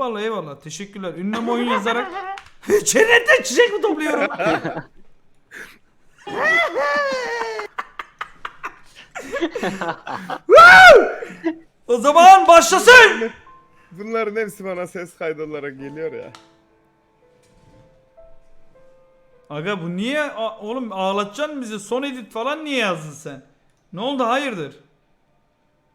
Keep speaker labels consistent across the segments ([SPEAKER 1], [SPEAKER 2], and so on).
[SPEAKER 1] Vallahi eyvallah. Teşekkürler. Ünlem oyun yazarak cennetten çiçek mi topluyorum? O zaman başlasın.
[SPEAKER 2] Bunların hepsi bana ses kaydı olarak geliyor ya.
[SPEAKER 1] Aga bu niye A- oğlum ağlatacaksın bizi son edit falan niye yazdın sen? Ne oldu hayırdır?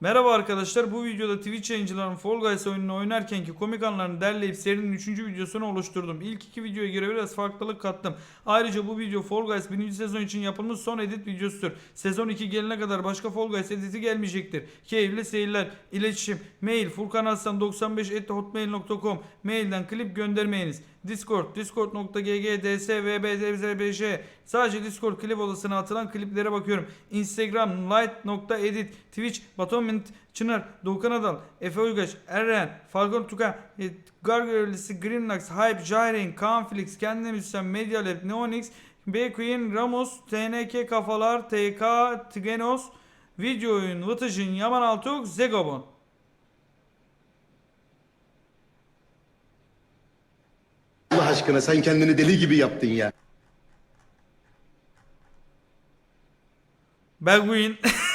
[SPEAKER 1] Merhaba arkadaşlar bu videoda Twitch yayıncıların Fall Guys oyununu oynarkenki komik anlarını derleyip serinin 3. videosunu oluşturdum. İlk iki videoya göre biraz farklılık kattım. Ayrıca bu video Fall Guys 1. sezon için yapılmış son edit videosudur. Sezon 2 gelene kadar başka Fall Guys editi gelmeyecektir. Keyifli seyirler, iletişim, mail furkanaslan95 mailden klip göndermeyiniz. Discord, discord.gg, ds, Sadece Discord klip odasına atılan kliplere bakıyorum. Instagram, light.edit, Twitch, Batomint, Çınar, Doğukan Adal, Efe Uygaç, Eren, Falcon Tuka, e, Gargölesi, Greenlax, Hype, Jairin, Kaan Felix, Kendine Müzisyen, Media Lab, Neonix, B Queen, Ramos, TNK Kafalar, TK, Tgenos, Video Oyun, Vıtıcın, Yaman Altuk, Zegobon.
[SPEAKER 3] Allah aşkına sen kendini deli gibi yaptın ya.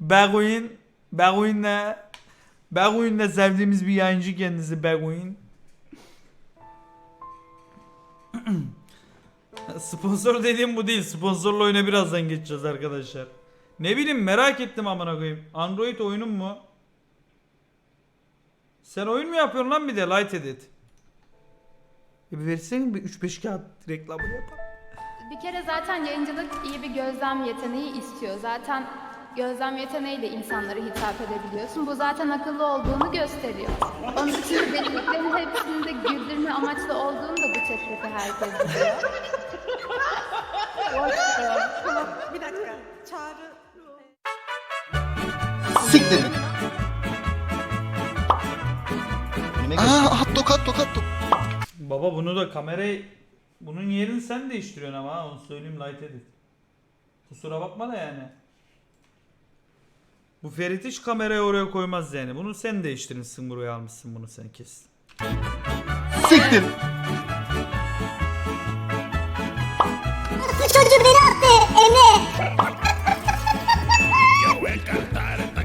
[SPEAKER 1] Beguin. Beguin. Beguin'le Beguin'le sevdiğimiz bir yayıncı kendisi Beguin. Sponsor dediğim bu değil. Sponsorlu oyuna birazdan geçeceğiz arkadaşlar. Ne bileyim merak ettim amına koyayım. Android oyunun mu? Sen oyun mu yapıyorsun lan bir de Light Edit? E bir versene bir 3-5 kağıt reklamını yapalım.
[SPEAKER 4] Bir kere zaten yayıncılık iyi bir gözlem yeteneği istiyor. Zaten gözlem yeteneğiyle insanlara hitap edebiliyorsun. Bu zaten akıllı olduğunu gösteriyor. Onun dışında dediklerinin hepsinde güldürme amaçlı olduğunu da bu teklifi herkes biliyor.
[SPEAKER 5] Bir dakika. Çağrı
[SPEAKER 3] Siktir. Aa hot dog hot dog hot dog.
[SPEAKER 1] Baba bunu da kamerayı bunun yerini sen değiştiriyorsun ama ha, onu söyleyeyim light edit. Kusura bakma da yani. Bu Ferit hiç kamerayı oraya koymaz yani. Bunu sen değiştirmişsin buraya almışsın bunu sen kes.
[SPEAKER 3] Siktir.
[SPEAKER 6] Çocuğu beni attı Emre.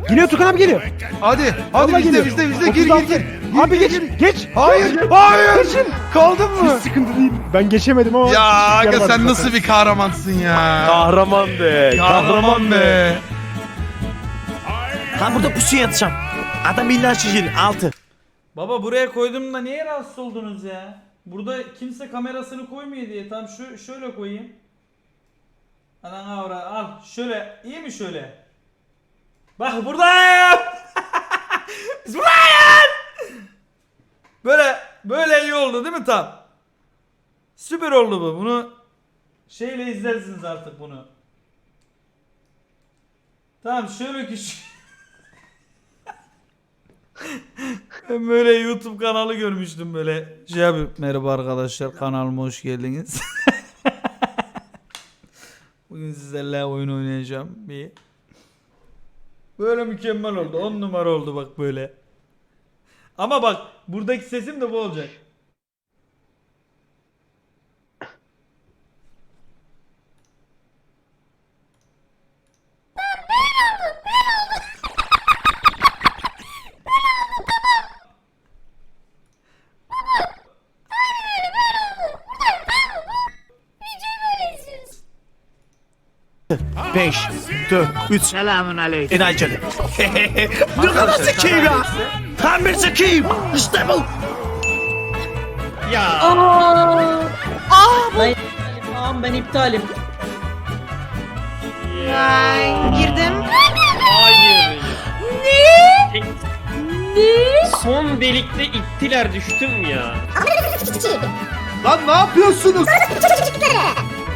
[SPEAKER 7] Geliyor Tukan abi geliyor.
[SPEAKER 8] Hadi, hadi
[SPEAKER 7] Vallahi
[SPEAKER 8] bizde,
[SPEAKER 7] geliyor.
[SPEAKER 8] bizde, bizde, gir, gir,
[SPEAKER 7] 36.
[SPEAKER 8] gir.
[SPEAKER 7] Abi geç, geç.
[SPEAKER 8] Hayır, hayır.
[SPEAKER 7] Geçin.
[SPEAKER 8] Kaldın mı?
[SPEAKER 7] Hiç sıkıntı değil. Ben geçemedim ama.
[SPEAKER 8] Ya aga
[SPEAKER 7] yaramadı
[SPEAKER 8] sen
[SPEAKER 7] zaten.
[SPEAKER 8] nasıl bir kahramansın ya.
[SPEAKER 7] Kahraman be.
[SPEAKER 8] Kahraman be.
[SPEAKER 9] Lan burada pusu yatacağım. Adam illa şişirin altı.
[SPEAKER 1] Baba buraya koydum da niye rahatsız oldunuz ya? Burada kimse kamerasını koymuyor diye. Tam şu şöyle koyayım. Anan avra al şöyle iyi mi şöyle? Bak buradayım. Buradayız. Böyle böyle iyi oldu değil mi tam? Süper oldu bu. Bunu şeyle izlersiniz artık bunu. Tamam şöyle küçük. Ben böyle YouTube kanalı görmüştüm böyle. Şey abi merhaba arkadaşlar kanalıma hoş geldiniz. Bugün sizlerle oyun oynayacağım bir. Böyle mükemmel oldu. 10 numara oldu bak böyle. Ama bak buradaki sesim de bu olacak.
[SPEAKER 9] Dört, üç. Selamun aleyküm. Enayi canım. ne kadar zekiyim ya. Tam bir zekiyim. İşte bu. Ya.
[SPEAKER 5] Tamam ben iptalim.
[SPEAKER 6] Girdim.
[SPEAKER 10] Hayır. Ne? Ne? Son delikte ittiler düştüm ya.
[SPEAKER 8] Lan ne yapıyorsunuz?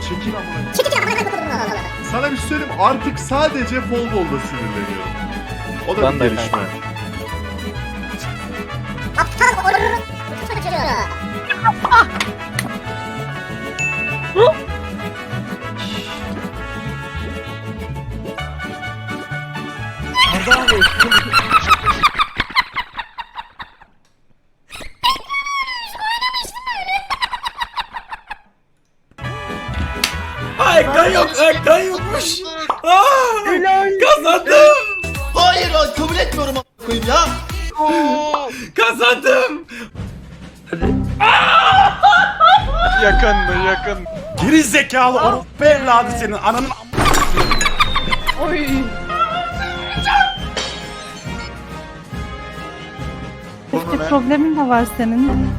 [SPEAKER 6] Çekil
[SPEAKER 8] amına.
[SPEAKER 6] Çekil amına
[SPEAKER 8] Sana bir şey söyleyeyim artık sadece Folbol'da sinirleniyorum. O da ben bir gelişme.
[SPEAKER 6] Aptal olur. Çocuğu.
[SPEAKER 9] kan koyayım ya. Kazandım.
[SPEAKER 7] Yakın mı yakın.
[SPEAKER 9] Geri zekalı orospu evladı senin ananın
[SPEAKER 5] problemin de var senin.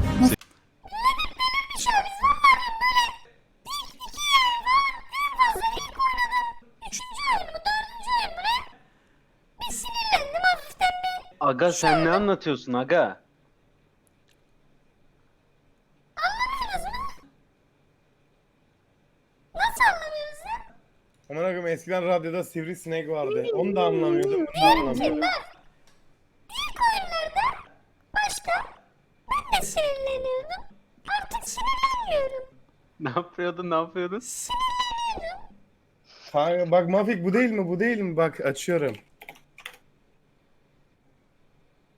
[SPEAKER 10] Sen ne anlatıyorsun aga?
[SPEAKER 2] Aman akım eskiden radyoda sivrisinek vardı. Onu da anlamıyordum. Bunu da anlamıyordum.
[SPEAKER 10] Ne yapıyordun ne yapıyordun?
[SPEAKER 2] Kanka bak Mafik bu değil mi? Bu değil mi? Bak açıyorum.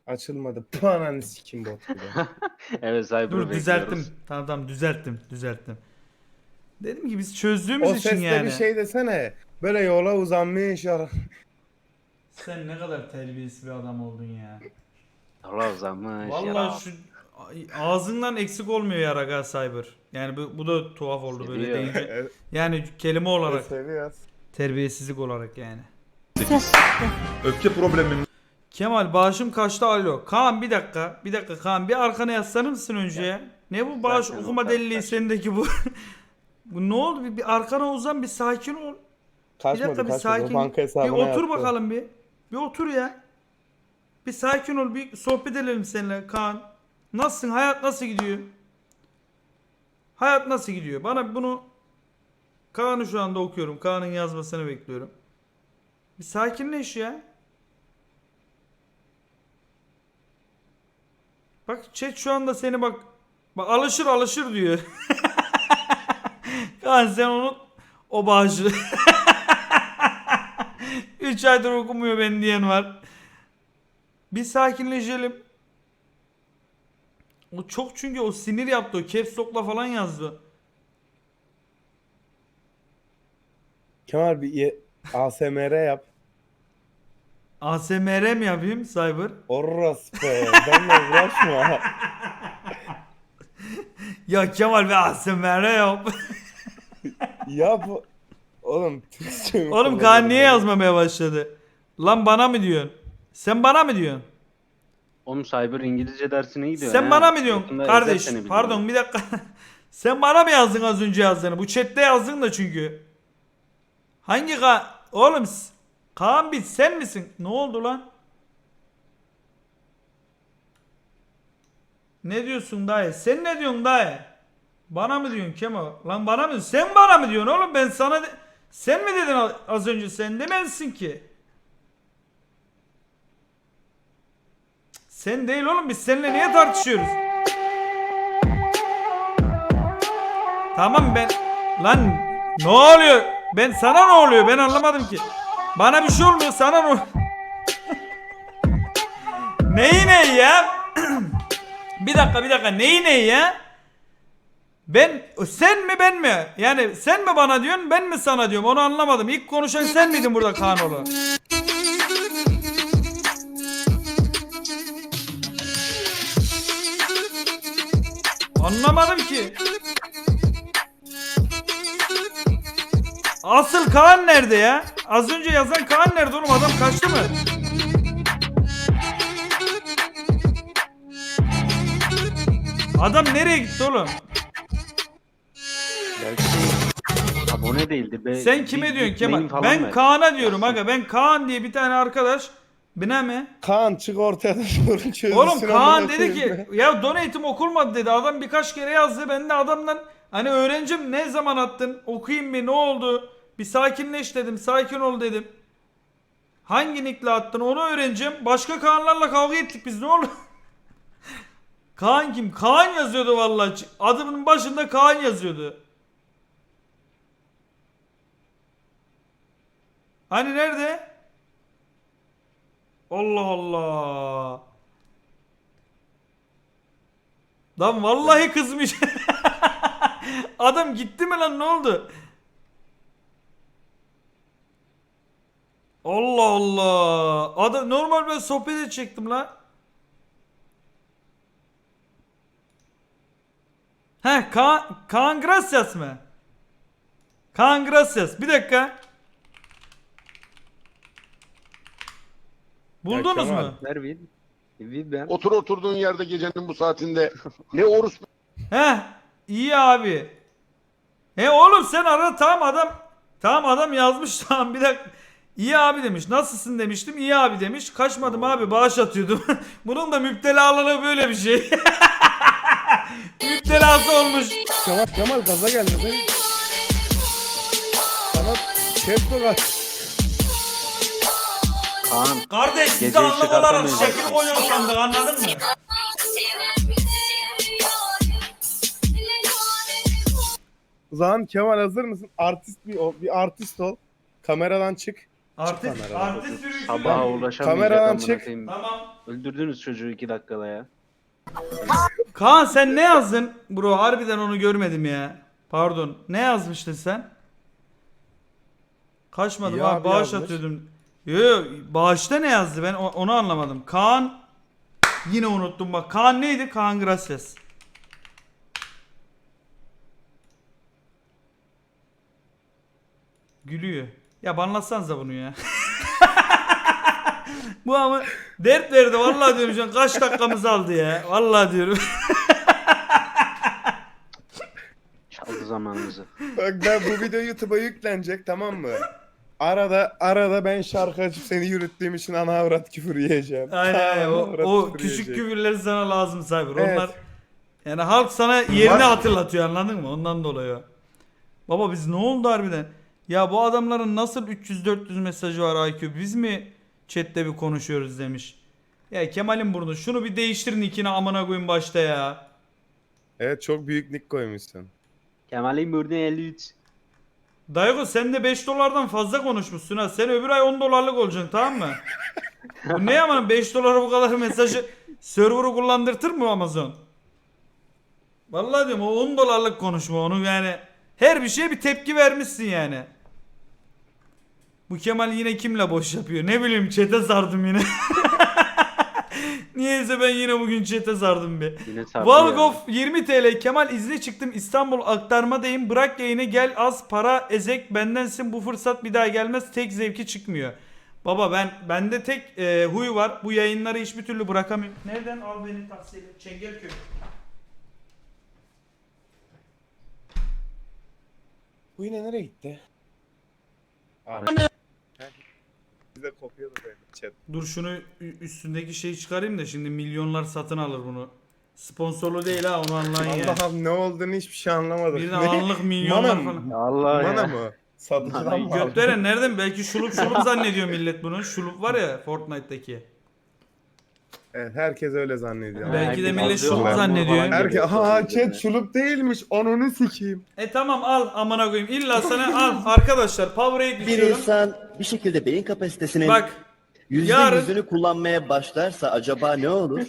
[SPEAKER 2] Açılmadı. Puh ananı sikim bot
[SPEAKER 10] evet Cyber'ı
[SPEAKER 1] Dur düzelttim. Tamam tamam düzelttim. Düzelttim. Dedim ki biz çözdüğümüz
[SPEAKER 2] o
[SPEAKER 1] için
[SPEAKER 2] sesle
[SPEAKER 1] yani.
[SPEAKER 2] bir şey desene. Böyle yola uzanmış ara.
[SPEAKER 1] Sen ne kadar terbiyesiz bir adam oldun ya.
[SPEAKER 10] Allah uzamış
[SPEAKER 1] Vallahi şu ağzından eksik olmuyor ya Raga Cyber. Yani bu, bu da tuhaf oldu böyle
[SPEAKER 10] Seviyor.
[SPEAKER 1] deyince. Yani kelime olarak,
[SPEAKER 2] Seviyoruz.
[SPEAKER 1] terbiyesizlik olarak yani.
[SPEAKER 8] Öfke problemim
[SPEAKER 1] Kemal bağışım kaçtı alo. Kaan bir dakika. Bir dakika Kaan bir arkana yaslanır mısın önce ya? Ne bu bağış
[SPEAKER 10] Zaten
[SPEAKER 1] okuma
[SPEAKER 10] o
[SPEAKER 1] deliliği sendeki bu? bu ne oldu? Bir, bir arkana uzan bir sakin ol. Bir
[SPEAKER 2] Kaçmadı
[SPEAKER 1] dakika bir
[SPEAKER 2] kaçmadı.
[SPEAKER 1] Sakin.
[SPEAKER 2] banka
[SPEAKER 1] Bir
[SPEAKER 2] hesabına
[SPEAKER 1] otur
[SPEAKER 2] yattı.
[SPEAKER 1] bakalım bir. Bir otur ya. Bir sakin ol bir sohbet edelim seninle Kaan. Nasılsın? Hayat nasıl gidiyor? Hayat nasıl gidiyor? Bana bunu Kaan'ı şu anda okuyorum. Kaan'ın yazmasını bekliyorum. Bir sakinleş ya. Bak chat şu anda seni bak bak alışır alışır diyor. Kaan sen onu o bağışı. 3 aydır okumuyor ben diyen var. Bir sakinleşelim. O çok çünkü o sinir yaptı o caps lock'la falan yazdı.
[SPEAKER 2] Kemal bir ye- ASMR yap.
[SPEAKER 1] ASMR mi yapayım Cyber?
[SPEAKER 2] Orospu. Benimle uğraşma.
[SPEAKER 1] Ya Kemal bir ASMR yap.
[SPEAKER 2] yap. Oğlum Türkçe mi
[SPEAKER 1] Oğlum Kaan niye yazmamaya başladı? Lan bana mı diyorsun? Sen bana mı diyorsun?
[SPEAKER 10] Oğlum Cyber İngilizce dersine gidiyor.
[SPEAKER 1] Sen
[SPEAKER 10] ha.
[SPEAKER 1] bana mı diyorsun?
[SPEAKER 10] Yakında
[SPEAKER 1] Kardeş
[SPEAKER 10] Ezel seni biliyor.
[SPEAKER 1] pardon bir dakika. Sen bana mı yazdın az önce yazdığını? Bu chatte yazdın da çünkü. Hangi Kaan? Oğlum s- Kaan bir sen misin? Ne oldu lan? Ne diyorsun dayı? Sen ne diyorsun dayı? Bana mı diyorsun Kemal? Lan bana mı? Sen bana mı diyorsun oğlum? Ben sana sen mi dedin az önce? Sen demezsin ki. Sen değil oğlum biz seninle niye tartışıyoruz? Tamam ben lan ne oluyor? Ben sana ne oluyor? Ben anlamadım ki. Bana bir şey olmuyor sana oluyor? neyi neyi ya? bir dakika bir dakika neyi neyi ya? Ben sen mi ben mi? Yani sen mi bana diyorsun ben mi sana diyorum onu anlamadım. İlk konuşan sen miydin burada Kanoğlu? Anlamadım ki. Asıl Kaan nerede ya? Az önce yazan Kaan nerede oğlum? Adam kaçtı mı? Adam nereye gitti oğlum?
[SPEAKER 10] Belki abone değildi. Be,
[SPEAKER 1] Sen kime diyorsun Kemal? Ben
[SPEAKER 10] ver.
[SPEAKER 1] Kaan'a diyorum aga. Ben Kaan diye bir tane arkadaş. Bine mi?
[SPEAKER 2] Kaan çık ortaya da sorun çözülsün.
[SPEAKER 1] Oğlum Kaan dedi ki ya donate'im okulmadı dedi. Adam birkaç kere yazdı. Ben de adamdan hani öğrencim ne zaman attın? Okuyayım mı? Ne oldu? Bir sakinleş dedim. Sakin ol dedim. Hangi nickle attın onu öğreneceğim. Başka Kaanlarla kavga ettik biz ne oldu? Kaan kim? Kaan yazıyordu vallahi. Adımın başında Kaan yazıyordu. Hani nerede? Allah Allah. Lan vallahi kızmış. Adam gitti mi lan ne oldu? Allah Allah. Adam normal ben sohbet edecektim la. He Kaan, Kaan Gracias mı? Kaan Gracias. Bir dakika. Buldunuz mu?
[SPEAKER 10] Ben.
[SPEAKER 3] Otur oturduğun yerde gecenin bu saatinde. Ne orus
[SPEAKER 1] He iyi abi. He oğlum sen ara tamam adam. Tamam adam yazmış tamam bir dakika. İyi abi demiş. Nasılsın demiştim. İyi abi demiş. Kaçmadım abi bağış atıyordum. Bunun da müptelalığı böyle bir şey. Müptelası olmuş.
[SPEAKER 2] Kemal Kemal gaza geldi. Sen... Sana kaç?
[SPEAKER 10] Kaan.
[SPEAKER 1] Kardeş size
[SPEAKER 10] Gece
[SPEAKER 1] anlık olarak
[SPEAKER 10] çıkartamayız.
[SPEAKER 1] şekil koyuyor sandık anladın mı?
[SPEAKER 2] O zaman Kemal hazır mısın? Artist bir ol, bir artist ol. Kameradan çık.
[SPEAKER 1] Artist,
[SPEAKER 2] kameradan.
[SPEAKER 1] artist yürüyüşü.
[SPEAKER 10] Sabaha ulaşamayacak
[SPEAKER 2] Kameradan
[SPEAKER 10] amına
[SPEAKER 2] çık.
[SPEAKER 10] koyayım.
[SPEAKER 1] Tamam.
[SPEAKER 10] Öldürdünüz çocuğu iki dakikada ya.
[SPEAKER 1] Kaan sen ne yazdın? Bro harbiden onu görmedim ya. Pardon. Ne yazmıştın sen? Kaçmadım
[SPEAKER 2] İyi
[SPEAKER 1] abi,
[SPEAKER 2] abi
[SPEAKER 1] bağış
[SPEAKER 2] yazmış.
[SPEAKER 1] atıyordum. Yo, yo bağışta ne yazdı ben o- onu anlamadım. Kaan yine unuttum bak. Kaan neydi? Kaan Gracias. Gülüyor. Ya banlatsanıza bunu ya. Bu ama dert verdi vallahi diyorum şu an kaç dakikamızı aldı ya. Vallahi diyorum.
[SPEAKER 10] Çaldı zamanımızı.
[SPEAKER 2] Bak ben bu video YouTube'a yüklenecek tamam mı? Arada arada ben şarkı açıp seni yürüttüğüm için ana avrat küfür yiyeceğim.
[SPEAKER 1] Aynen aynen.
[SPEAKER 2] Ana
[SPEAKER 1] O,
[SPEAKER 2] avrat
[SPEAKER 1] o
[SPEAKER 2] küfür
[SPEAKER 1] küçük
[SPEAKER 2] yiyecek.
[SPEAKER 1] küfürleri sana lazım Cyber.
[SPEAKER 2] Evet.
[SPEAKER 1] Onlar yani halk sana yerini hatırlatıyor anladın mı? Ondan dolayı o. Baba biz ne oldu harbiden? Ya bu adamların nasıl 300-400 mesajı var IQ? Biz mi chatte bir konuşuyoruz demiş. Ya Kemal'in burnu şunu bir değiştir nickini amına koyayım başta ya.
[SPEAKER 2] Evet çok büyük nick koymuşsun.
[SPEAKER 10] Kemal'in burnu 53.
[SPEAKER 1] Daygo sen de 5 dolardan fazla konuşmuşsun ha. Sen öbür ay 10 dolarlık olacaksın tamam mı? bu ne aman 5 dolara bu kadar mesajı server'ı kullandırtır mı Amazon? Vallahi diyorum o 10 dolarlık konuşma onu yani her bir şeye bir tepki vermişsin yani. Bu Kemal yine kimle boş yapıyor? Ne bileyim çete sardım yine. Niyeyse ben yine bugün çete sardım bir.
[SPEAKER 10] Yine sardı
[SPEAKER 1] Valgov
[SPEAKER 10] ya.
[SPEAKER 1] 20 TL Kemal izle çıktım İstanbul aktarmadayım bırak yayını gel az para ezek bendensin bu fırsat bir daha gelmez tek zevki çıkmıyor. Baba ben bende tek e, huy var bu yayınları hiçbir türlü bırakamıyorum. Nereden al beni tavsiye Çengelköy.
[SPEAKER 2] Bu yine nereye gitti? Abi. Bize kopuyordu böyle chat.
[SPEAKER 1] Dur şunu ü- üstündeki şeyi çıkarayım da şimdi milyonlar satın alır bunu. Sponsorlu değil ha onu anlayın ya.
[SPEAKER 2] Allah'ım ne olduğunu hiçbir şey anlamadım.
[SPEAKER 1] Bir de
[SPEAKER 2] Ne?
[SPEAKER 1] anlık milyonlar
[SPEAKER 2] Mana
[SPEAKER 1] falan.
[SPEAKER 2] mı?
[SPEAKER 10] Allah
[SPEAKER 2] Mana
[SPEAKER 10] ya.
[SPEAKER 2] mı? Satıcıdan mı aldın?
[SPEAKER 1] Götleren nereden? Belki şulup şulup zannediyor millet bunu. Şulup var ya Fortnite'daki.
[SPEAKER 2] Evet herkes öyle zannediyor.
[SPEAKER 1] Belki de millet
[SPEAKER 10] falan
[SPEAKER 1] zannediyor.
[SPEAKER 2] Herkes ha chat şulup değilmiş. Ananı sikeyim.
[SPEAKER 1] E tamam al amına koyayım. İlla sana al arkadaşlar. Powerade
[SPEAKER 3] Bir
[SPEAKER 1] düşüyorum.
[SPEAKER 3] insan bir şekilde beyin kapasitesinin
[SPEAKER 1] Bak
[SPEAKER 3] yüzde
[SPEAKER 1] yarın-
[SPEAKER 3] yüzünü kullanmaya başlarsa acaba ne olur?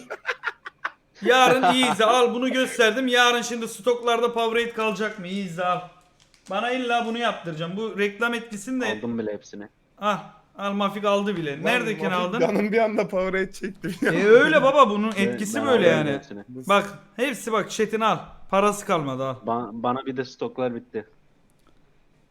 [SPEAKER 1] yarın iyi izle. Al bunu gösterdim. Yarın şimdi stoklarda Powerade kalacak mı? İyi izle al. Bana illa bunu yaptıracağım. Bu reklam etkisini de
[SPEAKER 10] Aldım bile hepsini.
[SPEAKER 1] al. Al Mafik aldı bile. Neredeyken
[SPEAKER 2] Lan,
[SPEAKER 1] aldın?
[SPEAKER 2] Canım bir anda Powerade çekti.
[SPEAKER 1] E öyle baba bunun
[SPEAKER 10] Evet,
[SPEAKER 1] etkisi
[SPEAKER 10] ben
[SPEAKER 1] böyle yani.
[SPEAKER 10] hepsini.
[SPEAKER 1] Bak hepsi bak chat'ini al. Parası kalmadı al.
[SPEAKER 10] Ba- bana bir de stoklar bitti.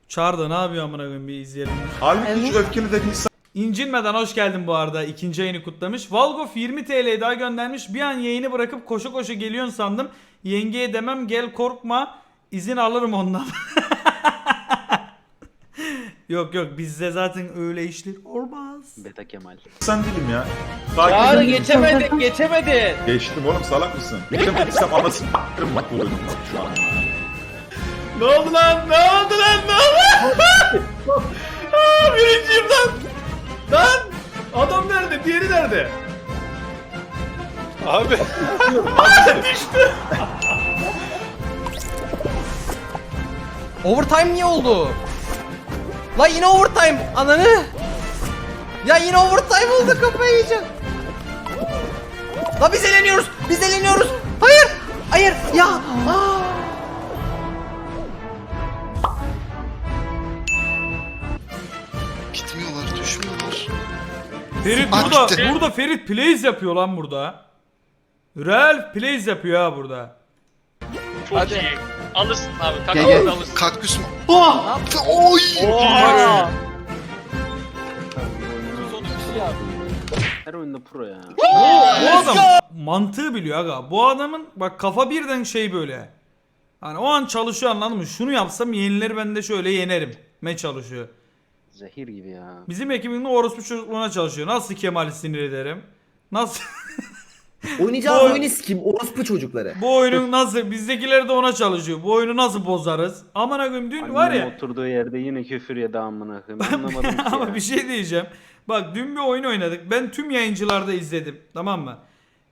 [SPEAKER 1] Çağır da ne yapıyor amına koyayım bir izleyelim.
[SPEAKER 8] Halbuki hiç öfkeli de değilsin.
[SPEAKER 1] İncinmeden hoş geldin bu arada. İkinci yayını kutlamış. Valgof 20 TL daha göndermiş. Bir an yayını bırakıp koşu koşu geliyorsun sandım. Yengeye demem gel korkma. İzin alırım ondan. yok yok bizde zaten öyle işler olmaz.
[SPEAKER 10] Beta Kemal.
[SPEAKER 8] Sen değilim ya.
[SPEAKER 5] Çağrı
[SPEAKER 8] geçemedin,
[SPEAKER 5] geçemedin.
[SPEAKER 8] Geçtim oğlum salak mısın? Geçemediysem anasını s**tırım bak burada şu an.
[SPEAKER 1] Ne oldu lan? Ne oldu lan? Ne oldu? Aa, birinciyim lan. Lan! Adam nerede? Diğeri nerede?
[SPEAKER 7] Abi.
[SPEAKER 5] Overtime niye oldu? La yine overtime ananı. Ya yine overtime oldu kafayı yiyeceğim. La biz eleniyoruz. Biz eleniyoruz. Hayır. Hayır. Ya. Aa.
[SPEAKER 3] Gitmiyorlar, düşmüyorlar.
[SPEAKER 1] Ferit burada burada Ferit plays yapıyor lan burada. Real plays yapıyor ha burada.
[SPEAKER 7] Çok iyi. Alırsın abi.
[SPEAKER 3] Gel
[SPEAKER 7] Kakao
[SPEAKER 3] gel.
[SPEAKER 7] da alırsın.
[SPEAKER 3] Kaktüs mü? Oy!
[SPEAKER 10] Her oyunda pro ya.
[SPEAKER 1] Bu adam mantığı biliyor aga. Bu adamın bak kafa birden şey böyle. Hani o an çalışıyor anladın mı? Şunu yapsam yenileri ben de şöyle yenerim. Me çalışıyor.
[SPEAKER 10] Zehir gibi ya.
[SPEAKER 1] Bizim ekibinde orospu çocukluğuna çalışıyor. Nasıl Kemal'i sinir ederim? Nasıl
[SPEAKER 11] Oynayacağız oyunu sikim orospu çocukları.
[SPEAKER 1] bu oyunun nasıl bizdekiler de ona çalışıyor. Bu oyunu nasıl bozarız? Aman koyayım dün var
[SPEAKER 10] Annem
[SPEAKER 1] ya.
[SPEAKER 10] oturduğu yerde yine küfür yedi amına koyayım. Anlamadım ki
[SPEAKER 1] Ama
[SPEAKER 10] ya.
[SPEAKER 1] bir şey diyeceğim. Bak dün bir oyun oynadık. Ben tüm yayıncılarda izledim. Tamam mı?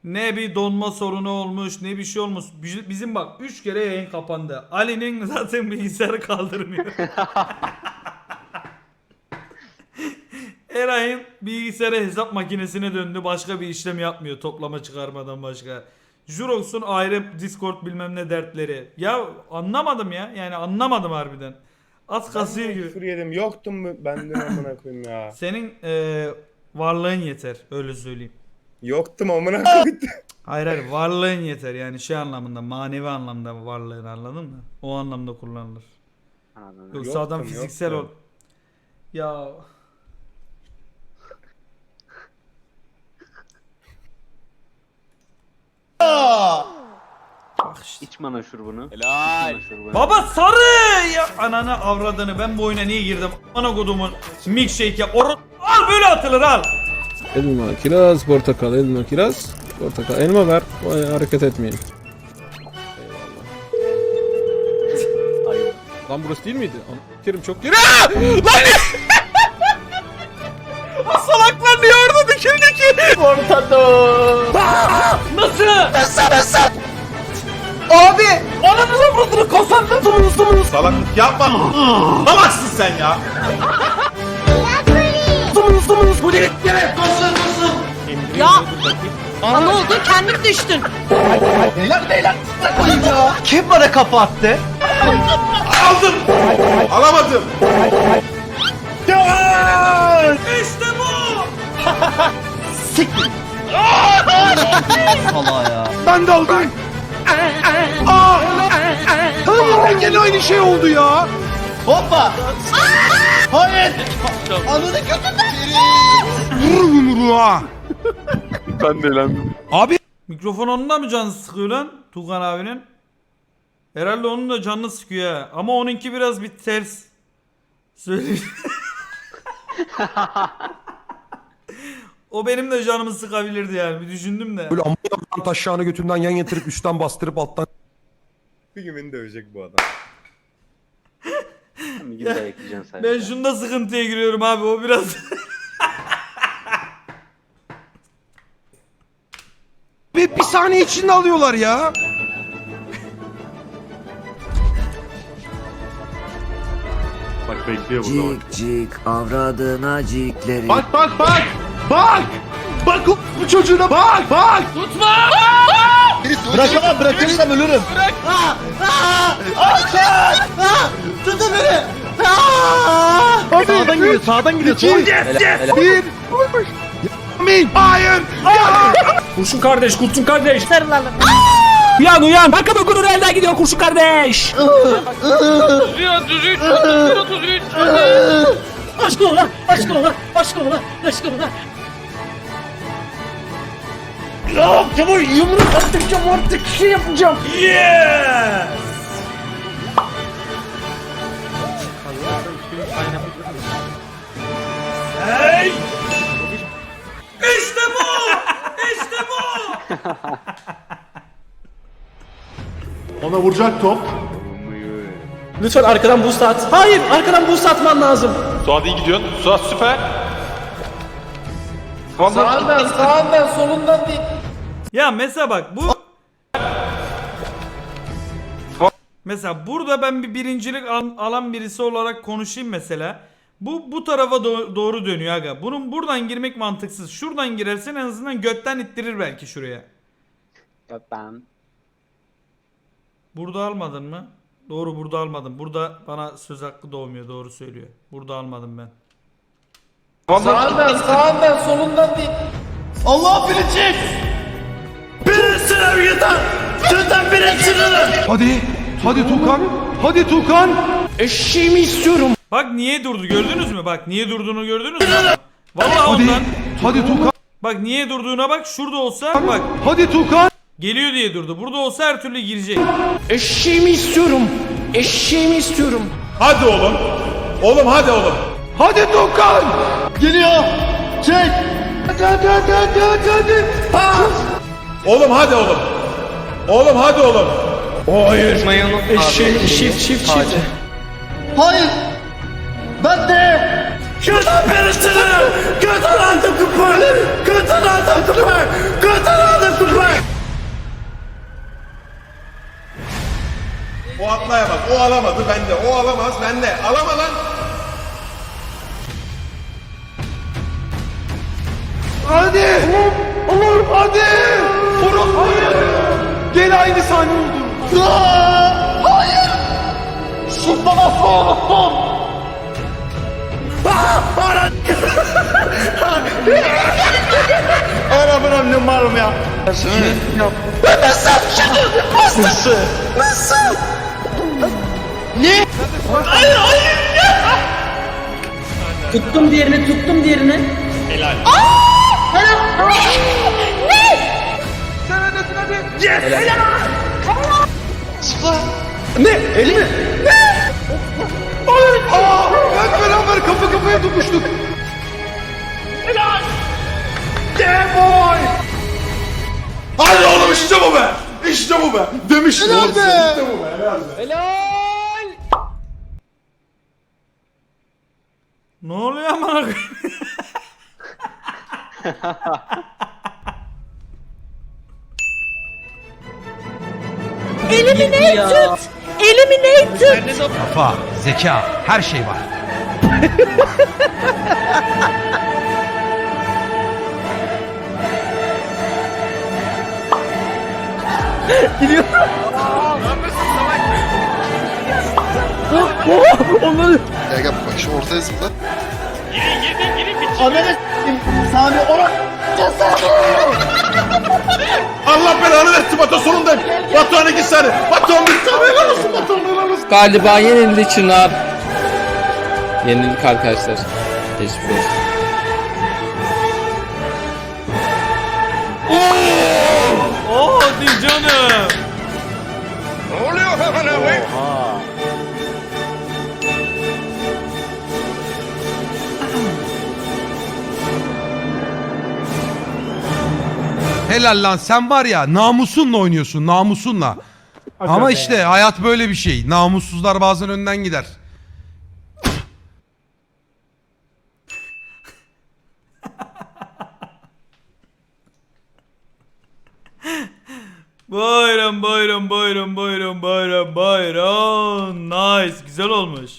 [SPEAKER 1] Ne bir donma sorunu olmuş ne bir şey olmuş. Bi- Bizim bak 3 kere yayın kapandı. Ali'nin zaten bilgisayarı kaldırmıyor. Eray'ın bilgisayarı hesap makinesine döndü. Başka bir işlem yapmıyor toplama çıkarmadan başka. Jurox'un ayrı Discord bilmem ne dertleri. Ya anlamadım ya. Yani anlamadım harbiden. At kasıyor gibi.
[SPEAKER 2] Küfür yedim. Yoktum mu? Ben de amına koyayım ya.
[SPEAKER 1] Senin eee, varlığın yeter öyle söyleyeyim.
[SPEAKER 2] Yoktum amına koyayım.
[SPEAKER 1] Hayır hayır varlığın yeter yani şey anlamında manevi anlamda varlığın anladın mı? O anlamda kullanılır.
[SPEAKER 10] Anladın mı?
[SPEAKER 1] Yoksa adam
[SPEAKER 2] Yoktum,
[SPEAKER 1] fiziksel ol.
[SPEAKER 2] yoktum.
[SPEAKER 1] Ya Bak işte.
[SPEAKER 10] İç mana şurubunu.
[SPEAKER 7] Helal.
[SPEAKER 1] Baba sarı ya ananı avradını ben bu oyuna niye girdim? Ana kodumun milkshake yap. Or al böyle atılır al.
[SPEAKER 11] Elma, kiraz, portakal, elma, kiraz, portakal, elma ver. Vay, hareket etmeyin. Lan burası değil miydi? Kerim çok geri. Lan! Dikildi ki?
[SPEAKER 9] Abi! Ananı avradını kazandın tumunu tumunu. Salaklık yapma. Salaksın sen ya. Tumunu. Bu yere. Koşun koşun.
[SPEAKER 6] Ya ne oldu kendin düştün.
[SPEAKER 9] Beyler beyler. Kim bana kafa attı? Aldım. Alamadım. Ya!
[SPEAKER 1] İşte bu.
[SPEAKER 9] Siktir. Allah ya. Ben de aldım. Aa! Hayır, gene aynı şey oldu ya. Hoppa. Hayır. Ananı götürdün. Vur yumruğu ha.
[SPEAKER 7] Ben de eğlendim.
[SPEAKER 9] Abi
[SPEAKER 1] Mikrofon onun da mı canı sıkıyor lan Tugan abinin? Herhalde onun da canını sıkıyor ha. Ama onunki biraz bir ters. Söyleyeyim. o benim de canımı sıkabilirdi yani bir düşündüm de.
[SPEAKER 9] Böyle amına taşağını götünden yan yatırıp üstten bastırıp alttan
[SPEAKER 2] Bir gün beni dövecek bu adam.
[SPEAKER 10] Bir gün sadece.
[SPEAKER 1] Ben şunda sıkıntıya giriyorum abi o biraz.
[SPEAKER 9] bir, bir saniye içinde alıyorlar ya.
[SPEAKER 8] Bak bekliyor burada bak.
[SPEAKER 11] cik avradına cikleri.
[SPEAKER 8] Bak bak bak. Bak. Bak o- bu çocuğuna bak bak.
[SPEAKER 9] Bırakamam bırakırsam ölürüm. Bırak. Tutun beni. Hadi. Sağdan gidiyor sağdan gidiyor. İki, yes, yes. Bir. Amin. Hayır.
[SPEAKER 11] Kurşun kardeş, kurşun kardeş.
[SPEAKER 6] Sarılalım.
[SPEAKER 11] Uyan uyan. Bakın gurur elden gidiyor kurşun kardeş.
[SPEAKER 7] 33, 31, 33.
[SPEAKER 11] Aşk ola, aşk ola, aşk ola, aşk ola. Ya Kemal yumruk atacağım artık şey yapacağım.
[SPEAKER 1] yes! Hey! İşte bu! İşte bu!
[SPEAKER 8] Ona vuracak top.
[SPEAKER 11] Lütfen arkadan boost at. Hayır, arkadan boost atman lazım.
[SPEAKER 7] Suat iyi gidiyorsun. Suat süper.
[SPEAKER 11] Sağından, sağından, solundan değil.
[SPEAKER 1] Ya mesela bak bu Mesela burada ben bir birincilik al- alan birisi olarak konuşayım mesela. Bu bu tarafa do- doğru dönüyor aga. Bunun buradan girmek mantıksız. Şuradan girersen en azından götten ittirir belki şuraya.
[SPEAKER 10] Ya ben.
[SPEAKER 1] Burada almadın mı? Doğru burada almadım. Burada bana söz hakkı doğmuyor. Doğru söylüyor. Burada almadım ben.
[SPEAKER 12] Sağından, sağından, solundan değil. Allah bilecek. Bir yeter. Tüten birisine.
[SPEAKER 8] Hadi. Hadi Tukan. Hadi Tukan.
[SPEAKER 12] Eşeğimi istiyorum.
[SPEAKER 1] Bak niye durdu gördünüz mü? Bak niye durduğunu gördünüz mü? Vallahi
[SPEAKER 8] Hadi.
[SPEAKER 1] ondan.
[SPEAKER 8] Hadi Tukan.
[SPEAKER 1] Bak niye durduğuna bak. Şurada olsa bak.
[SPEAKER 8] Hadi Tukan.
[SPEAKER 1] Geliyor diye durdu. Burada olsa her türlü girecek.
[SPEAKER 12] Eşeğimi istiyorum. Eşeğimi istiyorum.
[SPEAKER 8] Hadi oğlum. Oğlum hadi oğlum. Hadi Tukan.
[SPEAKER 12] Geliyor. Çek. Hadi hadi hadi hadi hadi hadi. Ha.
[SPEAKER 8] Oğlum hadi oğlum. Oğlum hadi oğlum.
[SPEAKER 12] Hayır. Eşeğim çift çift çift. Hayır. Ben de. Şuradan birisine. Götür aldım kupayı. Götür aldım kupayı. Götür aldım kupayı.
[SPEAKER 8] O atlayamaz. O alamadı bende. O alamaz bende. Alama lan. Hadi. Olur hadi. Vurun hayır. Gene aynı sahne oldu.
[SPEAKER 12] Hayır. Şimdi nasıl unuttum? Ara bırak ne malum ya. Ben nasıl yapacağım? Nasıl? Nasıl? Ne? Hayır hayır ya.
[SPEAKER 5] Tuttum diğerini tuttum diğerini.
[SPEAKER 12] Yes. Helal. Ne? Eli mi? Ne? Hayır. Aa, hep beraber kafa kafaya tutmuştuk. Helal. Yeah boy.
[SPEAKER 8] Hadi oğlum işte bu be. İşte bu be. Demiştim oğlum sen. İşte bu be. Helal be.
[SPEAKER 1] Ne oluyor amına koyayım?
[SPEAKER 5] Eliminated. Eliminated.
[SPEAKER 12] Kafa, zeka, her şey var.
[SPEAKER 3] Gel gel bak şu ortaya zıpla.
[SPEAKER 9] Girin girin girin bir
[SPEAKER 12] Ananı Sami orak.
[SPEAKER 8] Allah belanı versin Batu sonundayım. Batuhan'a git seni. Batuhan bir tane helal olsun Batuhan helal olsun.
[SPEAKER 13] Galiba yenildi Çınar. Yenildik arkadaşlar. Geçmiş olsun.
[SPEAKER 1] Oh hadi canım.
[SPEAKER 8] Ne oluyor hemen abi?
[SPEAKER 12] Helal lan sen var ya namusunla oynuyorsun namusunla. Ama işte hayat böyle bir şey. Namussuzlar bazen önden gider.
[SPEAKER 1] Buyurun buyurun buyurun buyurun buyurun buyurun. Nice. Güzel olmuş.